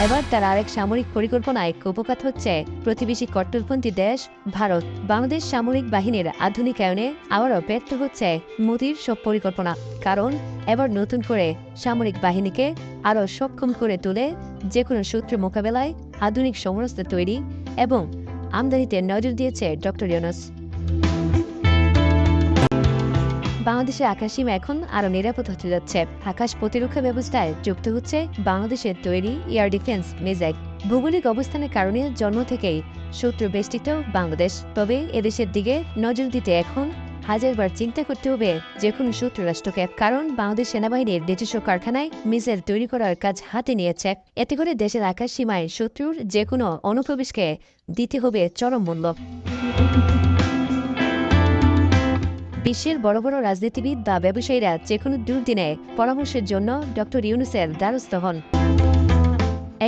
এবার তার আরেক সামরিক পরিকল্পনায় কুপকাত হচ্ছে, প্রতিবেশী কট্টরপন্থী দেশ, ভারত। বাংলাদেশ সামরিক বাহিনীর আধুনিকায়নে আবারও ব্যর্থ হচ্ছে মোদির সব পরিকল্পনা। কারণ, এবার নতুন করে সামরিক বাহিনীকে আরও সক্ষম করে তুলে যে কোনো সূত্র মোকাবেলায় আধুনিক সমরস্ত্র তৈরি এবং আমদানিতে নজর দিয়েছে ডক্টর ইউনুস। বাংলাদেশের আকাশসীমা এখন আরও নিরাপদ হতে যাচ্ছে। আকাশ প্রতিরক্ষা ব্যবস্থায় যুক্ত হচ্ছে বাংলাদেশের তৈরি এয়ার ডিফেন্স মিসাইল। ভৌগোলিক অবস্থানের কারণে জন্ম থেকেই শত্রু বেষ্টিত বাংলাদেশ। তবে এদেশের দিকে নজর দিতে এখন হাজারবার চিন্তা করতে হবে যে কোনো শত্রু রাষ্ট্রকে কারণ বাংলাদেশ সেনাবাহিনীর নিজস্ব কারখানায় মিসাইল তৈরি করার কাজ হাতে নিয়েছে। এতে করে দেশের আকাশ সীমায় শত্রুর যে কোনো অনুপ্রবেশকে দিতে হবে চরম মূল্য। বিশ্বের বড় বড় রাজনীতিবিদ বা ব্যবসায়ীরা যে কোনো দুর্দিনে পরামর্শের জন্য ডক্টর ইউনুসের দ্বারস্থ হন।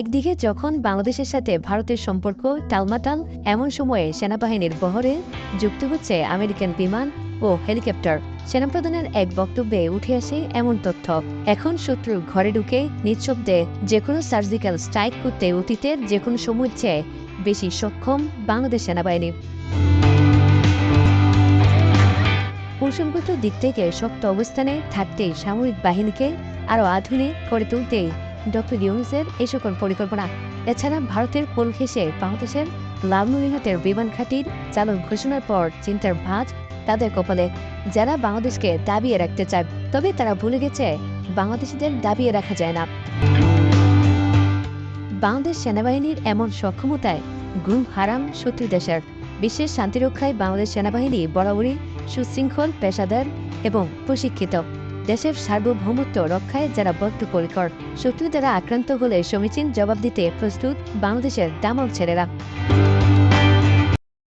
একদিকে যখন বাংলাদেশের সাথে ভারতের সম্পর্ক টালমাটাল, এমন সময়ে সেনাবাহিনীর বহরে যুক্ত হচ্ছে আমেরিকান বিমান ও হেলিকপ্টার। সেনাপ্রধানের এক বক্তব্যে উঠে আসে এমন তথ্য, এখন শত্রু ঘরে ঢুকে নিঃশব্দে যে কোনো সার্জিক্যাল স্ট্রাইক করতে অতীতের যে কোনো সময়ের চেয়ে বেশি সক্ষম বাংলাদেশ সেনাবাহিনী। কৌশলগত দিক থেকে শক্ত অবস্থানে থাকতেই সামরিক বাহিনীকে আরও আধুনিক করে তুলতেই ডক্টর ইউনুসের এই সকল পরিকল্পনা। এছাড়া ভারতের কোল ঘেঁষে বাংলাদেশের লালমনিরহাটের বিমান ঘাটির চালক ঘোষণার পর চিন্তার ভাঁজ তাদের কপালে। যারা বাংলাদেশকে দাবিয়ে রাখতে চায়, তবে তারা ভুলে গেছে, বাংলাদেশিদের দাবিয়ে রাখা যায় না। বাংলাদেশ সেনাবাহিনীর এমন সক্ষমতায় ঘুম হারাম শত্রু দেশের। বিশ্বের শান্তিরক্ষায় বাংলাদেশ সেনাবাহিনী বরাবরই সুশৃঙ্খল, পেশাদার এবং প্রশিক্ষিত। দেশের সার্বভৌমত্ব রক্ষায় যারা বদ্ধপরিকর, শত্রু দ্বারা আক্রান্ত হলে সমীচীন জবাব দিতে প্রস্তুত বাংলাদেশের দামক ছেলেরা।